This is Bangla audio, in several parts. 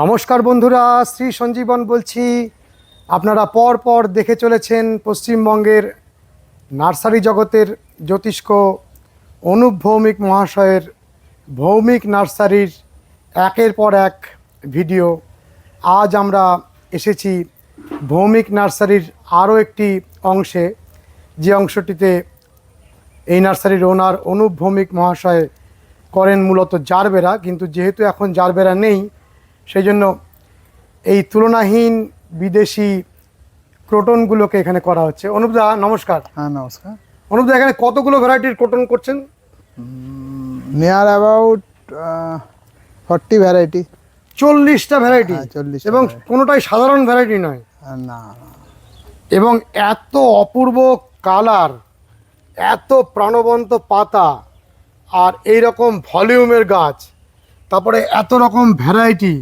নমস্কার বন্ধুরা, শ্রী সঞ্জীবন বলছি। আপনারা পর পর দেখে চলেছেন পশ্চিমবঙ্গের নার্সারি জগতের জ্যোতিষ্ক অনুপ ভৌমিক মহাশয়ের ভৌমিক নার্সারির একের পর এক ভিডিও। আজ আমরা এসেছি ভৌমিক নার্সারির আরও একটি অংশে। যে অংশটিতে এই নার্সারির ওনার অনুপ ভৌমিক মহাশয় করেন মূলত জারবেরা, কিন্তু যেহেতু এখন জারবেরা নেই সেই জন্য এই তুলনাহীন বিদেশি ক্রোটনগুলোকে এখানে করা হচ্ছে। অনুপদা নমস্কার। হ্যাঁ নমস্কার। অনুপদা এখানে কতগুলো ভ্যারাইটির ক্রোটন করছেন? Near about forty variety. চল্লিশটা ভ্যারাইটি। চল্লিশ এবং কোনোটাই সাধারণ ভ্যারাইটি নয়। না না। এবং এত অপূর্ব কালার এত প্রাণবন্ত পাতা আর এই রকম ভলিউমের গাছ তারপরে এত রকম ভ্যারাইটি।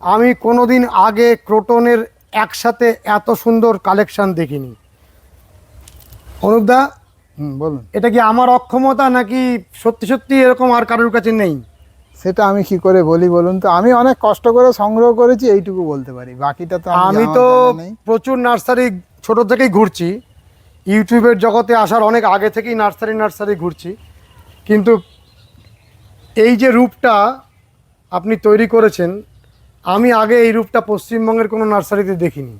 আমি কোনোদিন আগে ক্রোটনের একসাথে এত সুন্দর কালেকশন দেখিনি। অনুপদা বলুন। এটা কি আমার অক্ষমতা নাকি সত্যি সত্যি এরকম আর কারোর কাছে নেই? সেটা আমি কি করে বলি বলুন তো? আমি অনেক কষ্ট করে সংগ্রহ করেছি এইটুকু বলতে পারি। বাকিটা তো আমি তো প্রচুর নার্সারি ছোট থেকেই ঘুরছি। ইউটিউবের জগতে আসার অনেক আগে থেকেই নার্সারি নার্সারি ঘুরছি। কিন্তু এই যে রূপটা আপনি তৈরি করেছেন আমি আগে এই রূপটা পশ্চিমবঙ্গের কোনো নার্সারিতে দেখিনি।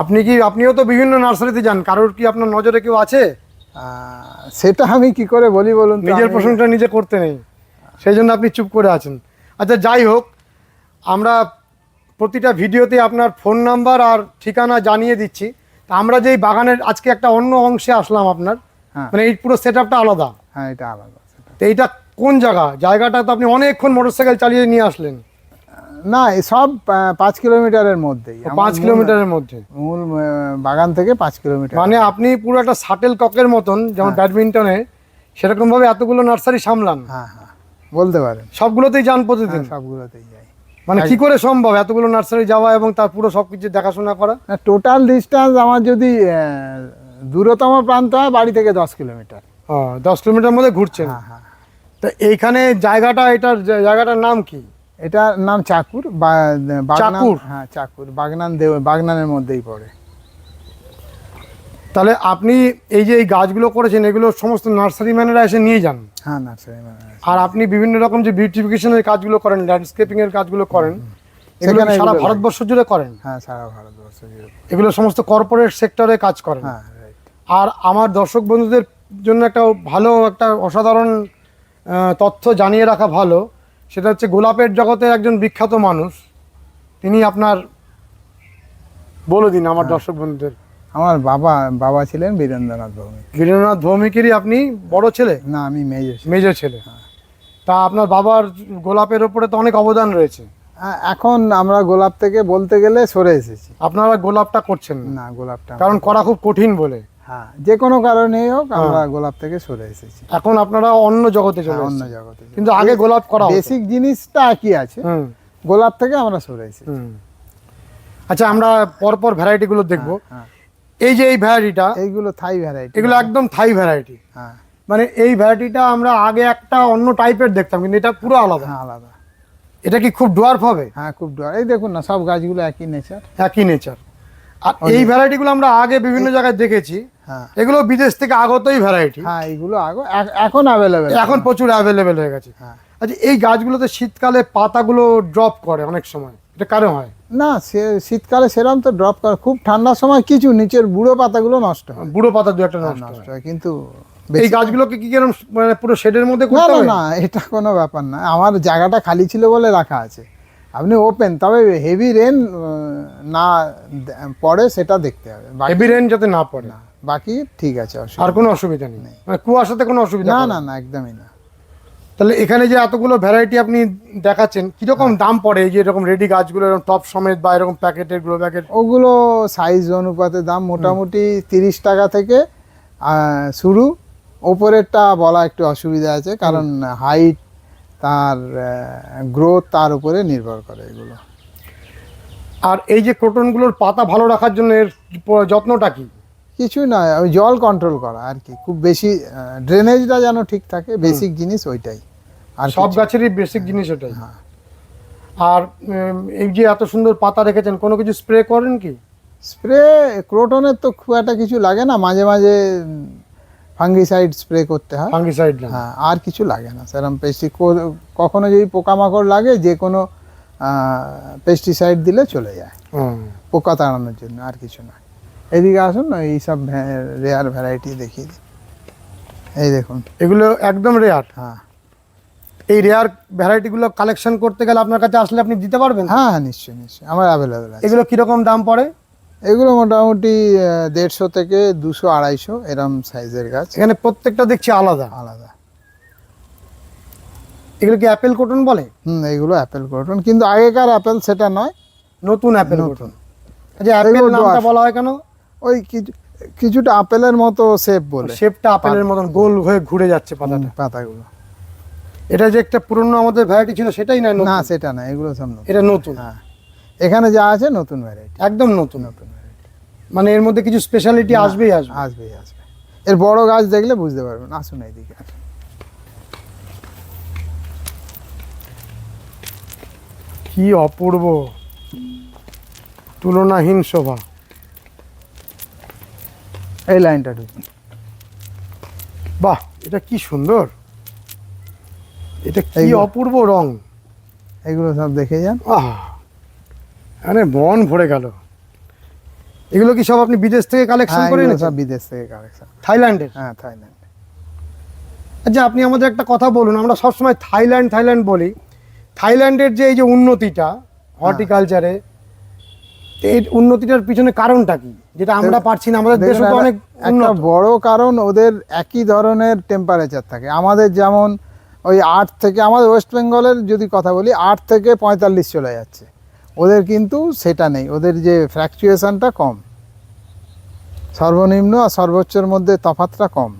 আপনি কি আপনিও তো বিভিন্ন নার্সারিতে যান কারোর কি আপনার নজরে কেউ আছে? সেটা আমি কি করে বলি বলুন নিজের প্রশংসা নিজে করতে নেই সেই জন্য আপনি চুপ করে আছেন। আচ্ছা যাই হোক আমরা প্রতিটা ভিডিওতে আপনার ফোন নাম্বার আর ঠিকানা জানিয়ে দিচ্ছি। তা আমরা যেই বাগানের আজকে একটা অন্য অংশে আসলাম আপনার হ্যাঁ। মানে এই পুরো সেট আপটা আলাদা। হ্যাঁ এটা আলাদা তো এইটা কোন জায়গা? জায়গাটা তো আপনি অনেকক্ষণ মোটরসাইকেল চালিয়ে নিয়ে আসলেন। না সব পাঁচ কিলোমিটারের মধ্যেই। পাঁচ কিলোমিটারের মধ্যে? মূল বাগান থেকে পাঁচ কিলোমিটার। মানে আপনি পুরো একটা শাটেল ককের মতন যেমন ব্যাডমিন্টনে সেরকম ভাবে এতগুলো নার্সারি সামলান? হ্যাঁ হ্যাঁ বলতে পারেন। সবগুলোতেই যান প্রতিদিন? হ্যাঁ, সবগুলোতেই যাই। মানে কি করে সম্ভব এতগুলো নার্সারি যাওয়া এবং তার পুরো সবকিছু দেখাশোনা করা? টোটাল ডিস্টেন্স আমার যদি দূরতম প্রান্ত হয় বাড়ি থেকে দশ কিলোমিটার। ও, দশ কিলোমিটার মধ্যে ঘুরছে হ্যাঁ হ্যাঁ। তো এইখানে জায়গাটা এটার জায়গাটার নাম কি? এটার নাম চাকুর চাকুর? হ্যাঁ চাকুর। বাগনান দেও বাগনানের মধ্যেই পড়ে। তাহলে আপনি এই যে এই গাছগুলো করেছেন এগুলো সমস্ত নার্সারি ম্যানেরা এসে নিয়ে যান? হ্যাঁ নার্সারি মানে আর আপনি বিভিন্ন রকম যে বিউটিফিকেশনের কাজগুলো করেন ল্যান্ডস্কেপিং এর কাজগুলো করেন এগুলো সারা ভারতবর্ষ জুড়ে করেন? হ্যাঁ সারা ভারতবর্ষ জুড়ে এগুলো সমস্ত কর্পোরেট সেক্টরে কাজ করেন? হ্যাঁ আর আমার দর্শক বন্ধুদের জন্য একটা ভালো একটা অসাধারণ তথ্য জানিয়ে রাখা ভালো সেটা হচ্ছে গোলাপের জগতে একজন বিখ্যাত মানুষ। তিনি আপনার বলে দিন আমার দর্শক বন্ধুদের। আমার বাবা বাবা ছিলেন বীরেন্দ্রনাথ ভৌমিক বীরেন্দ্রনাথ ভৌমিকেরই আপনি বড় ছেলে? না আমি মেজর। মেজর ছেলে। তা আপনার বাবার গোলাপের ওপরে তো অনেক অবদান রয়েছে। আ- এখন আমরা গোলাপ থেকে বলতে গেলে সরে এসেছি। আপনারা গোলাপটা করছেন না। গোলাপটা কারণ করা খুব কঠিন বলে। হ্যাঁ যে কোনো কারণেই হোক আমরা গোলাপ থেকে সরে এসেছি। এখন আপনারা অন্য জগতে চলে হ্যাঁ, অন্য জগতে কিন্তু আগে গোলাপ করা বেসিক জিনিসটা একই আছে। হুম। গোলাপ থেকে আমরা সরে এসেছি। হুম। আচ্ছা আমরা পরপর ভ্যারাইটিগুলো দেখব। হ্যাঁ এই যে এই ভ্যারাইটিটা এইগুলো থাই ভ্যারাইটি। এগুলো একদম থাই ভ্যারাইটি। হ্যাঁ। মানে এই ভ্যারাইটিটা আমরা আগে একটা অন্য টাইপের দেখতাম কিন্তু এটা পুরো আলাদা। হ্যাঁ আলাদা। এটা কি খুব ডোয়ার্ফ হবে? হ্যাঁ খুব ডর এই দেখুন না সব গাছগুলো একই নেচার একই নেচার আর এই ভ্যারাইটিগুলো আমরা আগে বিভিন্ন জায়গায় দেখেছি। হ্যাঁ। এগুলো বিদেশ থেকে আগতই ভ্যারাইটি হ্যাঁ এইগুলো আগো এখন অ্যাভেলেবেল এখন প্রচুর অ্যাভেলেবেল হয়ে গেছে। হ্যাঁ। আচ্ছা এই গাছগুলোতে শীতকালে পাতাগুলো ড্রপ করে অনেক সময়? এটা কারণ হয়? না সে শীতকালে সেরকম তো ড্রপ করে। খুব ঠান্ডার সময় কিছু নিচের বুড়ো পাতাগুলো নষ্ট হয়। বুড়ো পাতা দু একটা নষ্ট নষ্ট হয়। হয় কিন্তু এই গাছগুলোকে কি কীরকম মানে পুরো শেডের মধ্যে না করতে না হবে? না এটা কোনো ব্যাপার না। আমার জায়গাটা খালি ছিল বলে রাখা আছে। আপনি ওপেন তবে হেভি রেন না পড়ে সেটা দেখতে হবে। হেভি রেন যাতে না পড়ে। না বাকি ঠিক আছে আর কোনো অসুবিধা নেই? মানে কুয়াশাতে কোনো অসুবিধা না না না? একদমই না। তাহলে এখানে যে এতগুলো ভ্যারাইটি আপনি দেখাচ্ছেন কীরকম হ্যাঁ। দাম পড়ে? এই যে এরকম রেডি গাছগুলো এরকম টপ সমেত বা এরকম প্যাকেটের গ্রো প্যাকেট ওগুলো সাইজ অনুপাতে দাম মোটামুটি তিরিশ টাকা থেকে শুরু। ওপরেরটা বলা একটু অসুবিধা আছে কারণ হাইট তার গ্রোথ তার উপরে নির্ভর করে এগুলো। আর এই যে ক্রোটনগুলোর পাতা ভালো রাখার জন্য এর যত্নটা কি? কিছুই নয় ওই জল কন্ট্রোল করা আর কি। খুব বেশি ড্রেনেজটা যেন ঠিক থাকে বেসিক জিনিস ওইটাই। আর সব গাছেরই বেসিক জিনিস ওটাই। হ্যাঁ। আর এই যে এত সুন্দর পাতা রেখেছেন কোনো কিছু স্প্রে করেন কি? স্প্রে ক্রোটনের তো খুব একটা কিছু লাগে না মাঝে মাঝে ফাঙ্গিসাইড স্প্রে করতে হয়। ফাঙ্গিসাইড হ্যাঁ আর কিছু লাগে না সেরকম পেস্টি কখনো যদি পোকামাকড় লাগে যে কোনো পেস্টিসাইড দিলে চলে যায়। পোকা তাড়ানোর জন্য আর কিছু না। এদিকে আসুন না এইসব রেয়ার ভ্যারাইটি দেখিয়ে দিই। এই দেখুন। এগুলো একদম রেয়ার হ্যাঁ। এই রেয়ার ভ্যারাইটিগুলো কালেকশন করতে গেলে আপনার কাছে আসলে আপনি দিতে পারবেন? হ্যাঁ হ্যাঁ নিশ্চয়ই নিশ্চয়ই। আমার অ্যাভেলেবেল এগুলো কীরকম দাম পড়ে? এগুলো মোটামুটি দেড়শো থেকে দুশো আড়াইশো এরম সাইজের গাছ। এখানে প্রত্যেকটা দেখছি আলাদা। আলাদা। এগুলো কি অ্যাপেল কটন বলে? হুম এগুলো অ্যাপেল ক্রোটন কিন্তু আগেকার অ্যাপেল সেটা নয়। নতুন অ্যাপেল। কটন। অ্যাপেল নামটা বলা হয় কেন? ওই কিছু কিছুটা আপেলের মতো শেপ বলে। শেপটা আপেলের মতন গোল হয়ে ঘুরে যাচ্ছে পাতাটা। পাতাগুলো। এটা যে একটা পুরনো আমাদের ভ্যারাইটি ছিল সেটাই না না সেটা না এগুলো সব এটা নতুন? হ্যাঁ। এখানে যা আছে নতুন ভ্যারাইটি একদম নতুন। নতুন। মানে এর মধ্যে কিছু স্পেশালিটি আসবেই আসবে। আসবেই আসবে। এর বড় গাছ দেখলে বুঝতে পারবেন আসুন এইদিকে। কি অপূর্ব। তুলনাহীন শোভা। এই লাইনটা ঢুকুন বাহ এটা কি সুন্দর। এটা কি অপূর্ব রং। এগুলো সব দেখে যান। আহ মানে মন ভরে গেল। এগুলো কি সব আপনি বিদেশ থেকে কালেকশন হ্যাঁ করে এনেছেন সব বিদেশ থেকে কালেকশন থাইল্যান্ডের? হ্যাঁ থাইল্যান্ড। আচ্ছা আপনি আমাদের একটা কথা বলুন আমরা সবসময় থাইল্যান্ড থাইল্যান্ড বলি। থাইল্যান্ডের যে এই যে উন্নতিটা হর্টিকালচারে এই উন্নতিটার পিছনে কারণটা কি? যেটা আমরা পারছি না আমাদের দেশও তো অনেক একটা বড় কারণ ওদের একই ধরনের টেম্পারেচার থাকে। আমাদের যেমন ওই আট থেকে আমাদের ওয়েস্ট বেঙ্গলের যদি কথা বলি আট থেকে পঁয়তাল্লিশ চলে যাচ্ছে। ওদের কিন্তু সেটা নেই। ওদের যে ফ্র্যাকচুয়েশানটা কম। সর্বনিম্ন আর সর্বোচ্চর মধ্যে তফাতটা কম।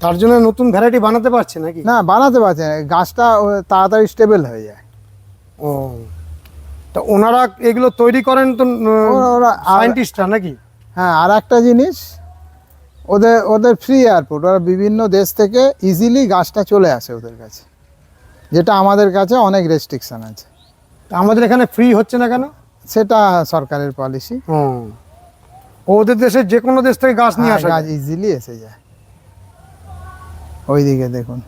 তার জন্য নতুন ভ্যারাইটি বানাতে পারছে নাকি? না বানাতে পারছে না। গাছটা তাড়াতাড়ি স্টেবল হয়ে যায়। ও। তা ওনারা এগুলো তৈরি করেন তো ওরা- সায়েন্টিস্টরা নাকি? হ্যাঁ আর একটা জিনিস ওদের ওদের ফ্রি এয়ারপোর্ট ওরা বিভিন্ন দেশ থেকে ইজিলি গাছটা চলে আসে ওদের কাছে। যেটা আমাদের কাছে অনেক রেস্ট্রিকশান আছে। আমাদের এখানে ফ্রি হচ্ছে না কেন? সেটা সরকারের পলিসি ও। ওদের দেশে যে কোনো দেশ থেকে গাছ নিয়ে আসা গাছ ইজিলি এসে যায়। ওইদিকে দেখুন।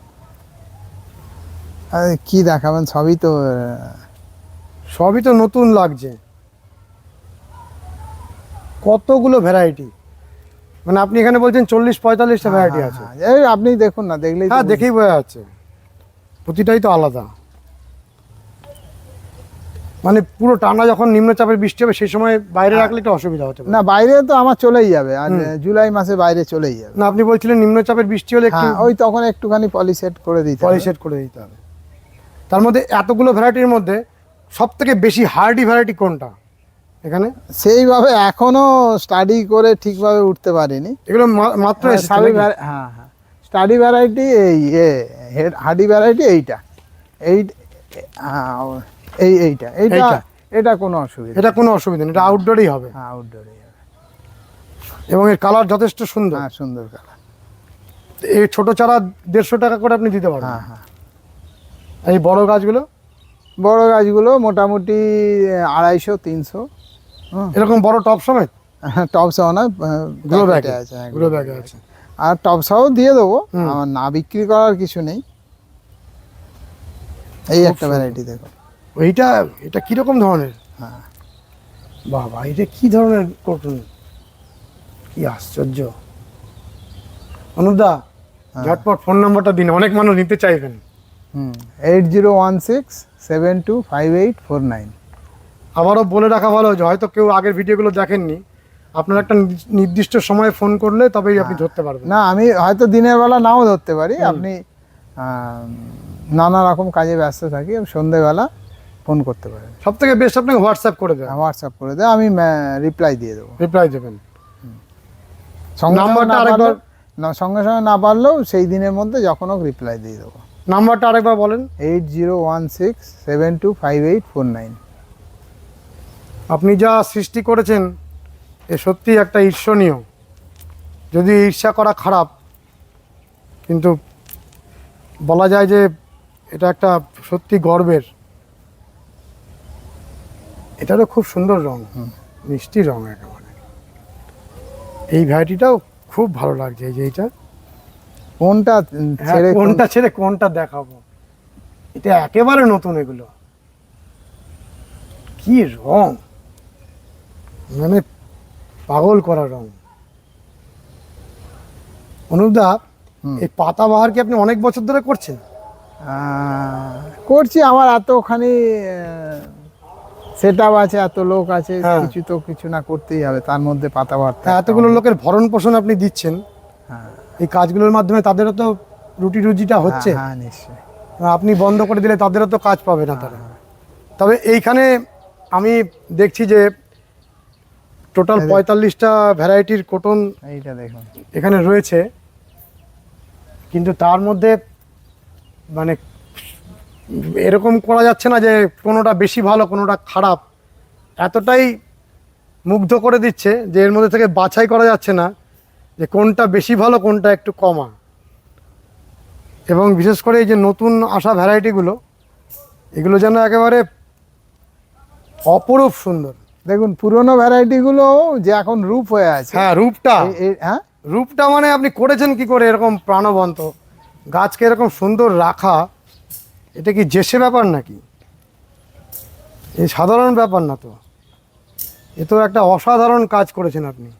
আরে কি দেখাবেন সবই তো সবই তো নতুন লাগছে। কতগুলো ভ্যারাইটি মানে আপনি এখানে বলছেন চল্লিশ পঁয়তাল্লিশটা ভ্যারাইটি হ্যাঁ, আছে। হ্যাঁ, এই আপনি দেখুন না দেখলেই হ্যাঁ দেখেই বোঝা যাচ্ছে। প্রতিটাই তো আলাদা। মানে পুরো টানা যখন নিম্নচাপের বৃষ্টি হবে সেই সময় বাইরে রাখলে একটু অসুবিধা হতে না বাইরে তো আমার চলেই যাবে আর জুলাই মাসে বাইরে চলেই যাবে। না আপনি বলছিলেন নিম্নচাপের বৃষ্টি হলে একটু হ্যাঁ ওই তখন একটুখানি পলিসেট করে দিতে। পলিশেড করে দিতে হবে। তার মধ্যে এতগুলো ভ্যারাইটির মধ্যে সব থেকে বেশি হার্ডি ভ্যারাইটি কোনটা? এখানে? সেইভাবে এখনও স্টাডি করে ঠিকভাবে উঠতে পারিনি। এগুলো মাত্র নাকি? হ্যাঁ হ্যাঁ। স্টাডি ভ্যারাইটি এই হাডি ভ্যারাইটি এইটা। এই হ্যাঁ, এই এইটা এইটা? এটা কোনো অসুবিধা এটা কোনো অসুবিধা নেই এটা আউটডোরেই হবে। হ্যাঁ আউটডোরে এবং এর কালার যথেষ্ট সুন্দর। হ্যাঁ সুন্দর কালার এই ছোট চারা দেড়শো টাকা করে আপনি দিতে পারবেন। হ্যাঁ হ্যাঁ। এই বড় গাছগুলো? বড় গাছগুলো মোটামুটি আড়াইশো তিনশো। এরকম বড় টপ সমেত? টপ সহ না প্যাকেটে ব্যাগে আছে হ্যাঁ, ব্যাগে আছে। আর টপ সহ দিয়ে দেবো আমার না বিক্রি করার কিছু নেই। এই একটা ভ্যারাইটি দেখো। এইটা এটা কীরকম ধরনের? হ্যাঁ। বাবা এটা কি ধরনের কটন কি আশ্চর্য। অনুদা হ্যাঁ। ঝটপট ফোন নাম্বারটা দিন অনেক মানুষ নিতে চাইবেন। হুম। Eight zero one six seven two five eight four nine আবারও বলে রাখা ভালো যে হয়তো কেউ আগের ভিডিওগুলো দেখেননি। আপনার একটা নির্দিষ্ট সময়ে ফোন করলে তবেই আপনি ধরতে পারবেন। না আমি হয়তো দিনের বেলা নাও ধরতে পারি। আপনি নানা রকম কাজে ব্যস্ত থাকি আমি সন্ধেবেলা ফোন করতে পারেন সব থেকে বেস্ট আপনাকে হোয়াটসঅ্যাপ করে দেবেন হোয়াটসঅ্যাপ করে দেয় আমি রিপ্লাই দিয়ে দেবো। রিপ্লাই দেবেন। নাম্বারটা আরেকবার- না সঙ্গে সঙ্গে না পারলেও সেই দিনের মধ্যে যখন হোক রিপ্লাই দিয়ে দেবো। নাম্বারটা আরেকবার বলেন। Eight zero one six seven two five eight four nine আপনি যা সৃষ্টি করেছেন এ সত্যি একটা ঈর্ষণীয়। যদি ঈর্ষা করা খারাপ কিন্তু বলা যায় যে এটা একটা সত্যি গর্বের। এটারও খুব সুন্দর রং মিষ্টি রং একেবারে। এই ভ্যারাইটিটাও খুব ভালো লাগছে এই যে এইটা। কোনটা হ্যাঁ, ছেড়ে কোনটা ছেড়ে কোনটা দেখাবো? এটা একেবারে নতুন এগুলো। কি রং? মানে পাগল করা রং। অনুপদা। এই পাতাবাহার কি আপনি অনেক বছর ধরে করছেন? করছি আমার এতখানি সেট আছে এত লোক আছে হ্যাঁ। কিছু তো কিছু না করতেই হবে তার মধ্যে পাতা বার্তা তা এতগুলো লোকের ভরণ পোষণ আপনি দিচ্ছেন। হ্যাঁ। এই কাজগুলোর মাধ্যমে তাদেরও তো রুটি রুজিটা হচ্ছে। হ্যাঁ, হ্যাঁ নিশ্চয়ই আপনি বন্ধ করে দিলে তাদেরও তো কাজ পাবে না তারা। তবে এইখানে আমি দেখছি যে টোটাল পঁয়তাল্লিশটা ভ্যারাইটির কোটন এইটা দেখুন। এখানে রয়েছে। কিন্তু তার মধ্যে মানে এরকম করা যাচ্ছে না যে কোনোটা বেশি ভালো কোনোটা খারাপ। এতটাই মুগ্ধ করে দিচ্ছে যে এর মধ্যে থেকে বাছাই করা যাচ্ছে না যে কোনটা বেশি ভালো কোনটা একটু কমা। এবং বিশেষ করে এই যে নতুন আসা ভ্যারাইটিগুলো এগুলো যেন একেবারে অপরূপ সুন্দর। দেখুন পুরনো ভ্যারাইটিগুলো যে এখন রূপ হয়ে আছে। হ্যাঁ রূপটা। হ্যাঁ? রূপটা মানে আপনি করেছেন কি করে এরকম প্রাণবন্ত? গাছকে এরকম সুন্দর রাখা এটা কি জেসে ব্যাপার নাকি? এই সাধারণ ব্যাপার না তো। এ তো একটা অসাধারণ কাজ করেছেন আপনি।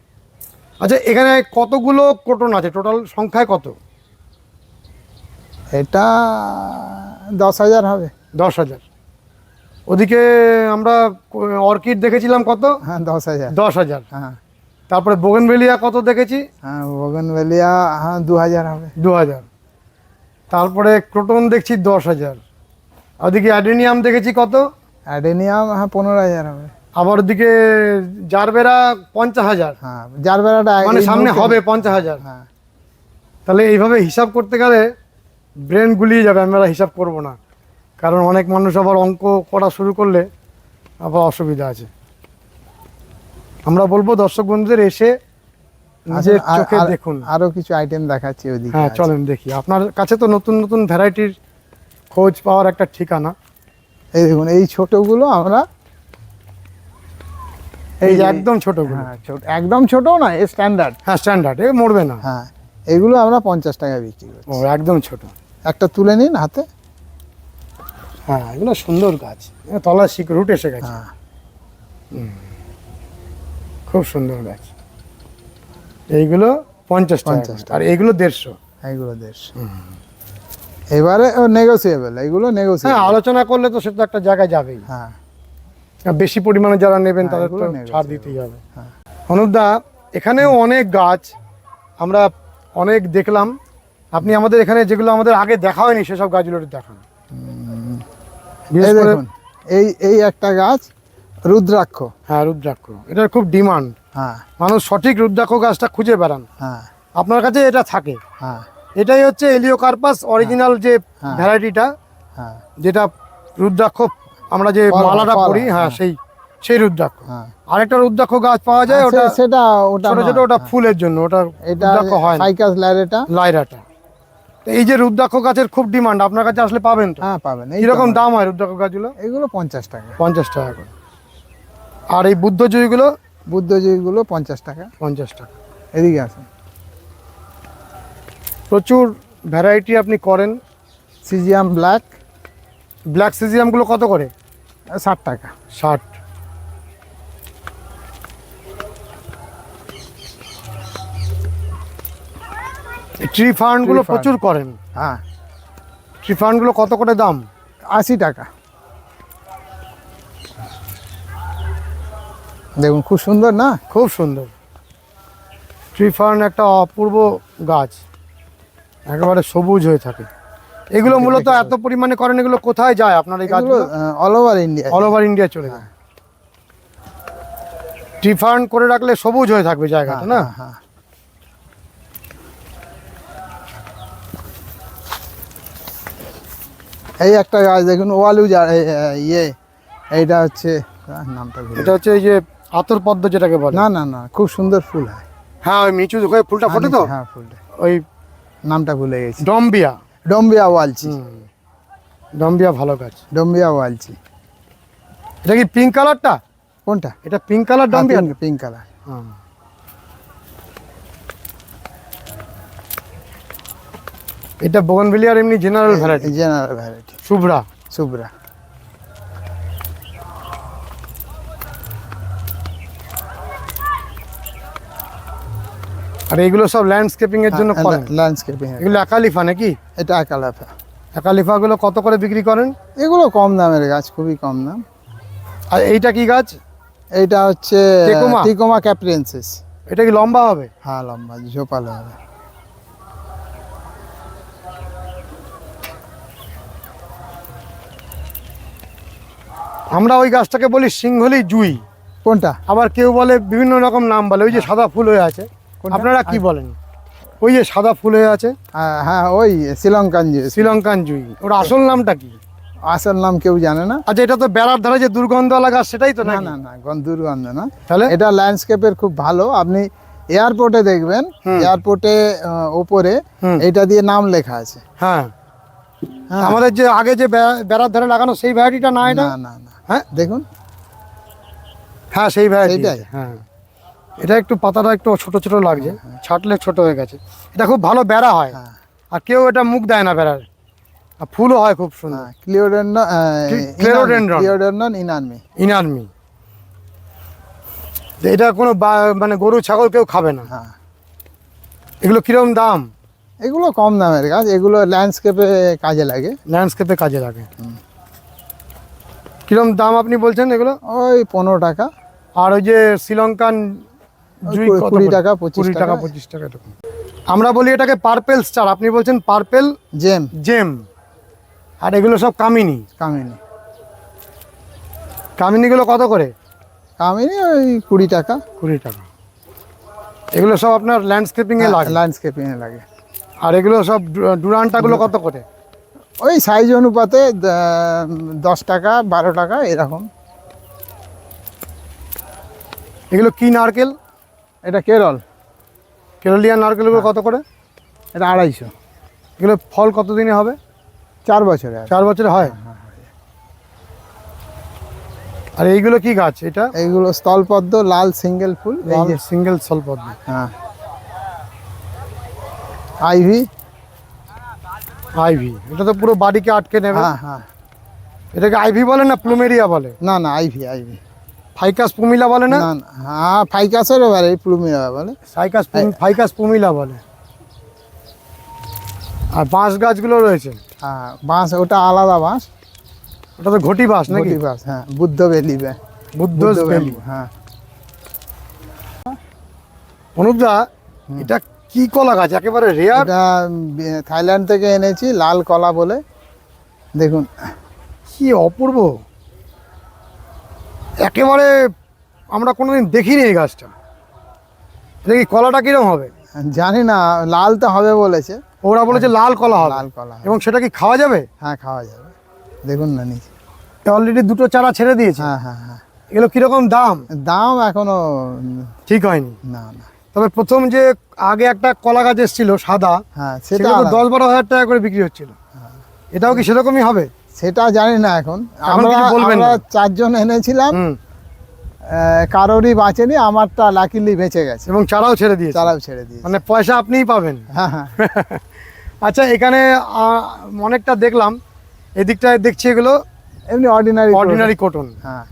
আচ্ছা এখানে কতগুলো কোটন আছে? টোটাল সংখ্যায় কত? এটা দশ হাজার হবে। দশ হাজার। ওদিকে আমরা অর্কিড দেখেছিলাম কত? হ্যাঁ দশ হাজার। দশ হাজার। হ্যাঁ। তারপরে বোগেনভেলিয়া কত দেখেছি? হ্যাঁ বগনভেলিয়া হ্যাঁ দু হাজার হবে। দু হাজার। তারপরে ক্রোটন দেখছি দশ হাজার। ওদিকে অ্যাডেনিয়াম দেখেছি কত? অ্যাডেনিয়াম হ্যাঁ পনেরো হাজার হবে। আবার ওদিকে জারবেরা পঞ্চাশ হাজার। হ্যাঁ যার বেড়াটা মানে সামনে হবে পঞ্চাশ হাজার। হ্যাঁ। তাহলে এইভাবে হিসাব করতে গেলে ব্রেন গুলিয়ে যাবে আমরা হিসাব করব না। কারণ অনেক মানুষ আবার অঙ্ক করা শুরু করলে আবার অসুবিধা আছে। আমরা বলব দর্শক বন্ধুদের এসে নিজের চোখে দেখুন। আরও কিছু আইটেম দেখাচ্ছি ওদিকে হ্যাঁ চলেন দেখি। আপনার কাছে তো নতুন নতুন ভ্যারাইটির খোঁজ পাওয়ার একটা ঠিকানা। এই দেখুন এই ছোটগুলো আমরা এই যে একদম ছোটগুলো। হ্যাঁ ছোট একদম ছোট না এ স্ট্যান্ডার্ড হ্যাঁ স্ট্যান্ডার্ড এ মরবে না। হ্যাঁ এগুলো আমরা পঞ্চাশ টাকা বিক্রি করি ও একদম ছোট। একটা তুলে নিন হাতে। হ্যাঁ এগুলো সুন্দর গাছ। এ তলার শিক রুট এসে গেছে। হ্যাঁ। খুব সুন্দর গাছ। এইগুলো পঞ্চাশ টাকা আর এইগুলো দেড়শো। এইগুলো দেড়শো। এবারে নেগোসিয়েবল এগুলো হ্যাঁ নেগোসিয়েবল আলোচনা করলে তো সেটা একটা জায়গায় যাবেই। হ্যাঁ। বেশি পরিমাণে যারা নেবেন হ্যাঁ, তাদের তো ছাড় দিতেই হবে। হ্যাঁ। অনুপদা এখানেও অনেক গাছ আমরা অনেক দেখলাম। আপনি আমাদের এখানে যেগুলো আমাদের আগে দেখা হয়নি সেসব গাছগুলো দেখান। এই এই এই একটা গাছ রুদ্রাক্ষ। হ্যাঁ রুদ্রাক্ষ। এটার খুব ডিমান্ড। হ্যাঁ। মানুষ সঠিক রুদ্রাক্ষ গাছটা খুঁজে বেড়ান। হ্যাঁ। আপনার কাছে এটা থাকে। হ্যাঁ। এটাই হচ্ছে এলিওকার্পাস অরিজিনাল যে হ্যাঁ। ভ্যারাইটিটা হ্যাঁ। যেটা রুদ্রাক্ষ আমরা যে মালাটা করি হ্যাঁ হ্যাঁ। সেই সেই রুদ্রাক্ষ। হ্যাঁ। আরেকটা রুদ্রাক্ষ গাছ পাওয়া যায় ওটা সেটা ওটা ছোট ছোট ওটা হ্যাঁ। ফুলের জন্য ওটা এটা রুদ্রাক্ষ হয় সাইকাস লাইরাটা লাইরাটা তো এই যে রুদ্রাক্ষ গাছের খুব ডিমান্ড আপনার কাছে আসলে পাবেন তো? হ্যাঁ পাবেন। আমার- দাম হয় রুদ্রাক্ষ গাছগুলো? এগুলো পঞ্চাশ টাকা। পঞ্চাশ টাকা করে। আর এই বুদ্ধজয়ীগুলো? বুদ্ধজিগুলো পঞ্চাশ টাকা। পঞ্চাশ টাকা। এদিকে আসুন। প্রচুর ভ্যারাইটি আপনি করেন। Caesium black. ব্ল্যাক সিজিয়ামগুলো কত করে? ষাট টাকা। ষাট। ট্রি ফার্নগুলো প্রচুর করেন। হ্যাঁ। ট্রি ফার্নগুলো কত করে দাম? আশি টাকা। দেখুন খুব সুন্দর না? খুব সুন্দর। ট্রি ফার্ন একটা অপূর্ব গাছ। একেবারে সবুজ হয়ে থাকে। এগুলো মূলত এত পরিমাণে করেন এগুলো কোথায় যায় আপনার এই গাছগুলো? All over India all over India চলে যায়। ট্রি ফার্ন করে রাখলে সবুজ হয়ে থাকবে জায়গাটা না? হ্যাঁ এই একটা গাছ দেখুন ওয়ালু ইয়ে এইটা হচ্ছে নামটা এটা হচ্ছে এই যে আতর পদ্ম যেটাকে বলে। না না না খুব সুন্দর ফুল হয়। হ্যাঁ ওই মিচু হয়ে ফুলটা ফোটে তো? হ্যাঁ ফুলটা। ওই নামটা ভুলে গেছি। ডম্বিয়া। ডম্বিয়া ওয়ালচি। ডম্বিয়া ভালো গাছ ডম্বিয়া ওয়ালচি। এটা কি পিঙ্ক কালারটা কোনটা? এটা পিঙ্ক কালার ডাম্বিয়া? পিঙ্ক কালার হ্যাঁ। এটা বোগনভিলিয়ার এমনি general variety general variety Shubhra. Subhra আর এগুলো সব ল্যান্ডস্কেপিং এর জন্য হ্যাঁ, করেন? ল্যান্ডস্কেপিং এগুলো একালিফা নাকি? এটা একালাফা। একালিফা গুলো কত করে বিক্রি করেন? এগুলো কম দামের গাছ খুবই কম দাম। আর এইটা কি গাছ? এইটা হচ্ছে টিকোমা। ক্যাপ্রিয়েন্সিস। এটা কি লম্বা হবে? হ্যাঁ লম্বা ঝোপালো হবে। আমরা ওই গাছটাকে বলি সিংহলি জুই। কোনটা? আবার কেউ বলে বিভিন্ন রকম নাম বলে ওই যে সাদা ফুল হয়ে আছে? আপনারা কি বলেন? ওই যে সাদা ফুল হয়ে আছে। হ্যাঁ, হ্যাঁ ওই শ্রীলঙ্কান যে শ্রীলঙ্কান জুই। ওর আসল নামটা কি? আসল নাম কেউ জানে না। আচ্ছা এটা তো বেড়ার ধারে যে দুর্গন্ধওয়ালা গাছ সেটাই তো না না না দুর্গন্ধ না। তাহলে? এটা ল্যান্ডস্কেপের খুব ভালো। আপনি এয়ারপোর্টে দেখবেন এয়ারপোর্টে ওপরে এটা দিয়ে নাম লেখা আছে। হ্যাঁ। হ্যাঁ। আমাদের যে আগে যে বেড়ার ধারে লাগানো সেই ভ্যারাইটিটা না এটা? না না হ্যাঁ? দেখুন। হ্যাঁ সেই ভ্যারাইটি? হ্যাঁ। এটা একটু পাতাটা একটু ছোট ছোট লাগছে ছাটলে ছোট হয়ে গেছে। এটা খুব ভালো বেড়া হয় হ্যাঁ। আর কেউ এটা মুখ দেয় না বেড়ার। আর ফুলও হয় খুব সুন্দর। হ্যাঁ Cle- ইনানমি এটা কোনো মানে গরু ছাগল কেউ খাবে না। হ্যাঁ। এগুলো কীরকম দাম? এগুলো কম দামের গাছ এগুলো ল্যান্ডস্কেপে কাজে লাগে। ল্যান্ডস্কেপে কাজে লাগে। কীরকম দাম আপনি বলছেন এগুলো? ওই পনেরো টাকা। আর ওই যে শ্রীলঙ্কান কুড়ি- কত কুড়ি করে? টাকা, পঁচিশ টাকা টাকা। পঁচিশ টাকা এরকম। আমরা বলি এটাকে পার্পেল স্টার আপনি বলছেন পার্পেল জেম জেম আর এগুলো সব কামিনী। কামিনী। কামিনীগুলো কত করে? কামিনী ওই কুড়ি টাকা। কুড়ি টাকা। এগুলো সব আপনার ল্যান্ডস্কেপিং এ লাগে। ল্যান্ডস্কেপিং এ লাগে। আর এগুলো সব ডুরান্টাগুলো কত করে? ওই সাইজ অনুপাতে দশ টাকা বারো টাকা এরকম। এগুলো কি নারকেল? এটা কেরল। কেরলিয়ান নারকেলগুলো হ্যাঁ। কত করে? এটা আড়াইশো। এগুলো ফল কত দিনে হবে? চার বছরে চার বছরে হয়। হ্যাঁ, আর এইগুলো কি গাছ এটা? এইগুলো স্থলপদ্ম লাল সিঙ্গেল ফুল এই সিঙ্গেল সলপদ্ম হ্যাঁ। আইভি? আইভি। এটা তো পুরো বাড়িকে আটকে নেবে। হ্যাঁ হ্যাঁ। এটাকে আইভি বলে না প্লুমেরিয়া বলে? না না আইভি আইভি। ফাইকাস পুমিলা বলে না? হ্যাঁ ফাইকাসের এই প্লুমিয়া বলে। সাইকাস ফাইকাস পুমিলা বলে। আর বাঁশ গাছগুলো রয়েছে? হ্যাঁ বাঁশ ওটা আলাদা বাঁশ। ওটা তো ঘটি বাঁশ নাকি? ঘটি বাঁশ হ্যাঁ বুদ্ধ বেলি বুদ্ধ বেলি হ্যাঁ। অনুপদা এটা কি কলা গাছ? একেবারে রেয়ার? এটা থাইল্যান্ড থেকে এনেছি লাল কলা বলে। দেখুন। কি অপূর্ব! একেবারে আমরা কোনোদিন দেখিনি এই গাছটা। দেখি কলাটা কীরকম হবে? জানি না লাল তো হবে বলেছে। ওরা বলেছে লাল কলা হবে। লাল কলা এবং সেটা কি খাওয়া যাবে? হ্যাঁ খাওয়া যাবে। দেখুন না নিচে। অলরেডি দুটো চারা ছেড়ে দিয়েছে। হ্যাঁ হ্যাঁ হ্যাঁ। এগুলো কীরকম দাম? দাম এখনও ঠিক হয়নি। না না। তবে প্রথম যে আগে একটা কলা গাছ এসেছিল সাদা হ্যাঁ সেটা। দশ বারো হাজার টাকা করে বিক্রি হচ্ছিল। এটাও কি সেরকমই হবে? সেটা জানি না এখন। আমরা বলবেন আমরা। চারজন এনেছিলাম। কারোরই বাঁচেনি আমারটা লাকিলি বেঁচে গেছে। এবং চারাও ছেড়ে দিয়ে চালাও ছেড়ে দিয়েছে। মানে পয়সা আপনিই পাবেন। হ্যাঁ হ্যাঁ। আচ্ছা এখানে অনেকটা দেখলাম। এদিকটায় দেখছি এগুলো। এমনি অর্ডিনারি অর্ডিনারি কটন হ্যাঁ।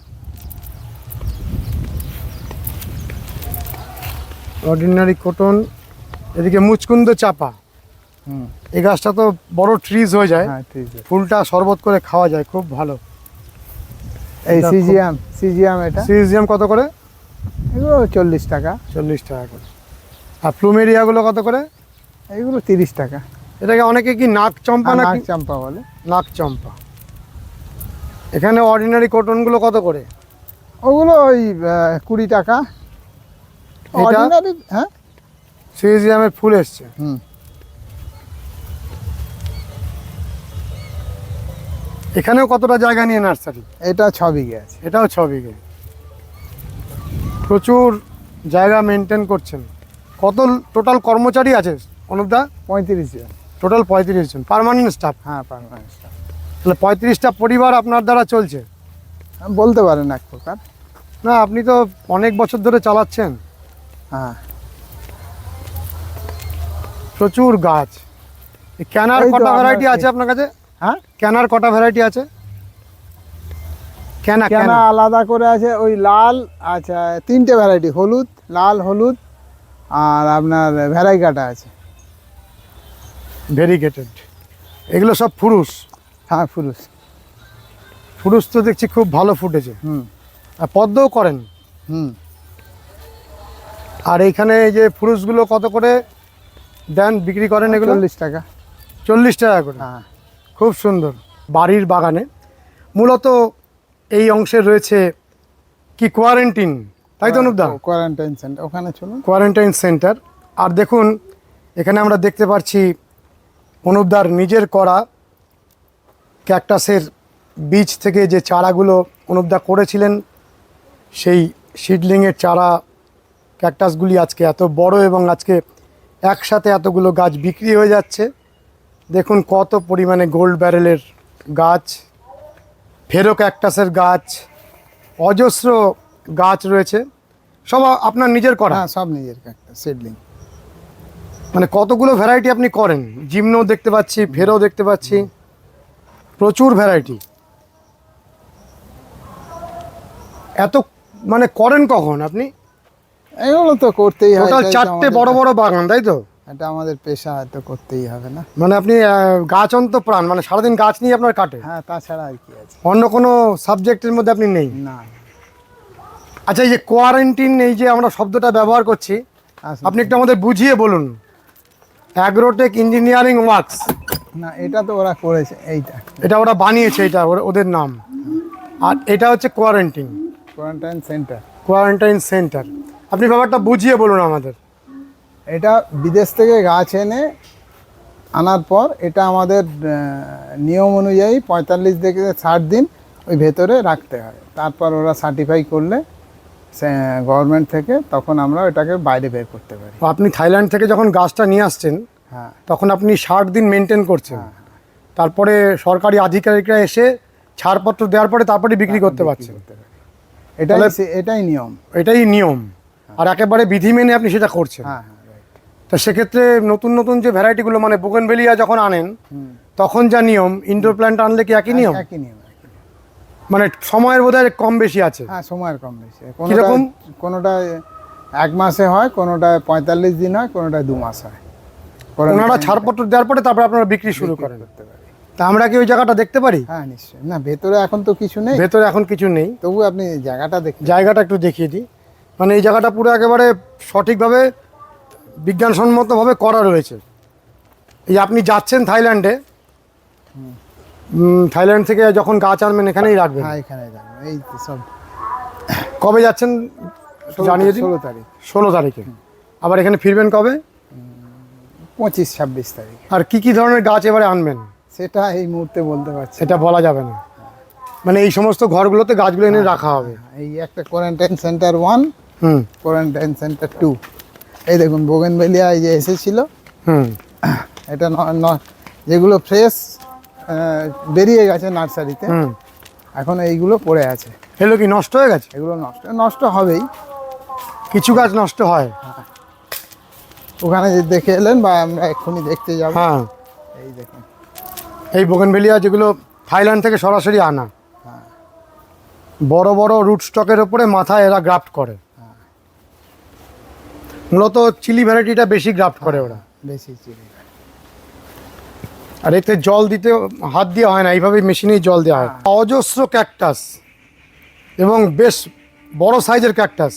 অর্ডিনারি কটন এদিকে মুচকুন্দ চাপা। এই গাছটা তো বড় ট্রিজ হয়ে যায়। হ্যাঁ ফুলটা শরবত করে খাওয়া যায় খুব ভালো। এই সিজিয়াম সিজিয়াম এটা? সিজিয়াম কত করে? এগুলো চল্লিশ টাকা। চল্লিশ টাকা করে। আর প্লুমেরিয়াগুলো কত করে? এগুলো তিরিশ টাকা। এটাকে অনেকে কি নাক চম্পা নাগ নাকি? বলে। নাক চম্পা। এখানে অর্ডিনারি কটনগুলো কত করে? ওগুলো ওই কুড়ি টাকা? অর্ডিনারি হ্যাঁ? সিজিয়ামের ফুল এসছে। হুম। এখানেও কতটা জায়গা নিয়ে নার্সারি? এটা ছ বিঘে আছে। এটাও ছ বিঘে। প্রচুর জায়গা মেনটেন করছেন। কত টোটাল কর্মচারী আছে অনুপদা? পঁয়ত্রিশ জন। টোটাল পঁয়ত্রিশ জন। পারমানেন্ট স্টাফ হ্যাঁ পারমানেন্ট স্টাফ তাহলে পঁয়ত্রিশটা পরিবার আপনার দ্বারা চলছে? বলতে পারেন এক প্রকার। না আপনি তো অনেক বছর ধরে চালাচ্ছেন। হ্যাঁ। প্রচুর গাছ। এই ক্যানার কটা ভ্যারাইটি আছে আপনার কাছে? হ্যাঁ? ক্যানার কটা ভ্যারাইটি আছে? ক্যানা কেনা আলাদা করে আছে ওই লাল আচ্ছা তিনটে ভ্যারাইটি হলুদ লাল হলুদ আর আপনার ভ্যারাইকাটা আছে। ভেরিগেটেড এগুলো সব ফুরুস হ্যাঁ ফুরুষ ফুরুস তো দেখছি খুব ভালো ফুটেছে। হুম। আর পদ্মও করেন? হুম। আর এইখানে এই যে ফুরুসগুলো কত করে দেন বিক্রি করেন এগুলো? চল্লিশ টাকা। চল্লিশ টাকা করে। হ্যাঁ। খুব সুন্দর বাড়ির বাগানে। মূলত এই অংশে রয়েছে কি কোয়ারেন্টিন তাই তো অনুপদা? কোয়ারেন্টাইন সেন্টার ওখানে চলুন। কোয়ারেন্টাইন সেন্টার আর দেখুন এখানে আমরা দেখতে পাচ্ছি অনুপদার নিজের করা ক্যাকটাসের বীজ থেকে যে চারাগুলো অনুপদা করেছিলেন সেই সিডলিংয়ের চারা ক্যাকটাসগুলি আজকে এত বড় এবং আজকে একসাথে এতগুলো গাছ বিক্রি হয়ে যাচ্ছে। দেখুন কত পরিমাণে গোল্ড ব্যারেলের গাছ ফেরো ক্যাকটাসের গাছ অজস্র গাছ রয়েছে। সব আপনার নিজের করা? হ্যাঁ সব নিজের সিডলিং মানে কতগুলো ভ্যারাইটি আপনি করেন? জিমনো দেখতে পাচ্ছি ফেরো দেখতে পাচ্ছি। প্রচুর ভ্যারাইটি এত মানে করেন কখন আপনি? এগুলো তো করতেই হয় চারটে বড় বড় বাগান তাই তো? এটা আমাদের পেশা হয়তো করতেই হবে না। মানে আপনি গাছ অন্ত প্রাণ মানে সারাদিন গাছ নিয়ে আপনার কাটে? হ্যাঁ তাছাড়া আর কি আছে। অন্য কোনো সাবজেক্টের মধ্যে আপনি নেই? না। আচ্ছা এই যে কোয়ারেন্টিন এই যে আমরা শব্দটা ব্যবহার করছি আপনি একটু আমাদের বুঝিয়ে বলুন। অ্যাগ্রোটেক ইঞ্জিনিয়ারিং ওয়ার্কস না এটা তো ওরা করেছে এইটা। এটা ওরা বানিয়েছে এটা ওদের নাম। আর এটা হচ্ছে quarantine quarantine centre quarantine centre আপনি ব্যাপারটা বুঝিয়ে বলুন আমাদের। এটা বিদেশ থেকে গাছ এনে আনার পর এটা আমাদের নিয়ম অনুযায়ী পঁয়তাল্লিশ থেকে ষাট দিন ওই ভেতরে রাখতে হয়। তারপর ওরা সার্টিফাই করলে গভর্নমেন্ট থেকে তখন আমরা এটাকে বাইরে বের করতে পারি। আপনি থাইল্যান্ড থেকে যখন গাছটা নিয়ে আসছেন হ্যাঁ। তখন আপনি ষাট দিন মেনটেন করছেন। তারপরে সরকারি আধিকারিকরা এসে ছাড়পত্র দেওয়ার পরে তারপরে বিক্রি করতে পারছেন। এটাই এটাই নিয়ম। এটাই নিয়ম। আর একেবারে বিধি মেনে আপনি সেটা করছেন। হ্যাঁ হ্যাঁ. তো সেক্ষেত্রে নতুন নতুন যে ভ্যারাইটিগুলো মানে বোগেনভেলিয়া যখন আনেন তখন যা নিয়ম ইনডোর প্ল্যান্ট আনলে কি একই নিয়ম? একই নিয়ম মানে সময়ের বোধহয় কম বেশি আছে। হ্যাঁ সময়ের কম বেশি। কীরকম? কোনোটা এক মাসে হয় কোনোটায় পঁয়তাল্লিশ দিন হয় কোনোটায় দু মাস হয়। ওনারা ছাড়পত্র দেওয়ার পরে তারপরে আপনারা বিক্রি শুরু করেন। তা আমরা কি ওই জায়গাটা দেখতে পারি? হ্যাঁ নিশ্চয়ই। না ভেতরে এখন তো কিছু নেই। ভেতরে এখন কিছু নেই। তবু আপনি জায়গাটা দেখতে জায়গাটা একটু দেখিয়ে দিই। মানে এই জায়গাটা পুরো একেবারে সঠিকভাবে বিজ্ঞানসম্মতভাবে করা রয়েছে। এই আপনি যাচ্ছেন থাইল্যান্ডে থাইল্যান্ড থেকে যখন গাছ আনবেন এখানেই রাখবেন। হ্যাঁ এখানে এই সব। কবে যাচ্ছেন জানিয়ে দিন? ষোলো তারিখ। ষোলো তারিখে। আবার এখানে ফিরবেন কবে? পঁচিশ ছাব্বিশ তারিখ। আর কি কি ধরনের গাছ এবারে আনবেন? সেটা এই মুহূর্তে বলতে পারছি সেটা বলা যাবে না। মানে এই সমস্ত ঘরগুলোতে গাছগুলো এনে রাখা হবে। এই একটা কোয়ারেন্টাইন সেন্টার ওয়ান হুম। কোয়ারেন্টাইন সেন্টার টু এই দেখুন বোগেনভেলিয়া এই যে এসেছিল। হুম। এটা ন- ন- যেগুলো ফ্রেশ বেরিয়ে গেছে নার্সারিতে হুম। এখন এইগুলো পড়ে আছে। এগুলো কি নষ্ট হয়ে গেছে? এগুলো নষ্ট নষ্ট হবেই। কিছু গাছ নষ্ট হয়? ওখানে যে দেখে এলেন বা আমরা এক্ষুনি দেখতে যাব। হ্যাঁ। এই দেখুন। এই বোগেনভেলিয়া যেগুলো থাইল্যান্ড থেকে সরাসরি আনা। হ্যাঁ। বড় বড় রুট স্টকের ওপরে মাথায় এরা গ্রাফট করে। মূলত চিলি ভ্যারাইটিটা বেশি গ্রাফট করে ওরা। বেশি চিনি আর এতে জল দিতে হাত দিয়ে হয় না এইভাবে মেশিনেই জল দেওয়া হয়। অজস্র ক্যাকটাস এবং বেশ বড় সাইজের ক্যাকটাস।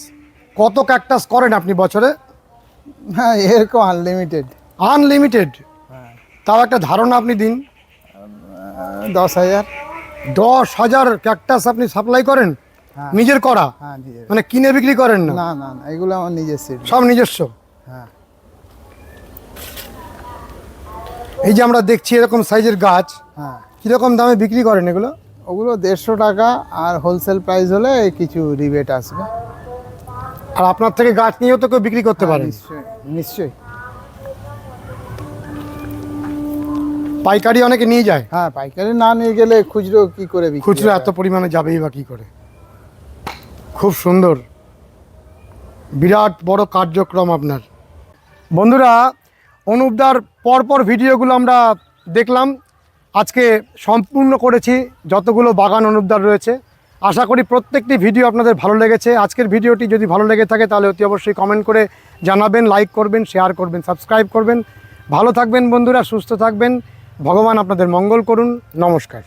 কত ক্যাকটাস করেন আপনি বছরে? হ্যাঁ এরকম আনলিমিটেড আনলিমিটেড তাও একটা ধারণা আপনি দিন। দশ হাজার। দশ হাজার ক্যাকটাস আপনি সাপ্লাই করেন? হ্যাঁ। নিজের করা? হ্যাঁ মানে কিনে বিক্রি করেন না? না না এগুলো আমার নিজের সিড সব নিজস্ব? হ্যাঁ। এই যে আমরা দেখছি এরকম সাইজের গাছ হ্যাঁ। কীরকম দামে বিক্রি করেন এগুলো? ওগুলো দেড়শো টাকা আর হোলসেল প্রাইস হলে কিছু রিবেট আসবে। আর আপনার থেকে গাছ নিয়েও তো কেউ বিক্রি করতে পারেন নিশ্চয়ই নিশ্চয়ই। পাইকারি অনেকে নিয়ে যায়? হ্যাঁ পাইকারি না নিয়ে গেলে খুচরো কি করে বিক্রি খুচরো এত পরিমাণে যাবেই বা কি করে? খুব সুন্দর। বিরাট বড় কার্যক্রম আপনার। বন্ধুরা, অনুপদার পরপর ভিডিওগুলো আমরা দেখলাম। আজকে সম্পূর্ণ করেছি যতগুলো বাগান অনুপদার রয়েছে। আশা করি প্রত্যেকটি ভিডিও আপনাদের ভালো লেগেছে। আজকের ভিডিওটি যদি ভালো লেগে থাকে, তাহলে অতি অবশ্যই কমেন্ট করে জানাবেন লাইক করবেন শেয়ার করবেন সাবস্ক্রাইব করবেন। ভালো থাকবেন বন্ধুরা, সুস্থ থাকবেন। ভগবান আপনাদের মঙ্গল করুন। নমস্কার।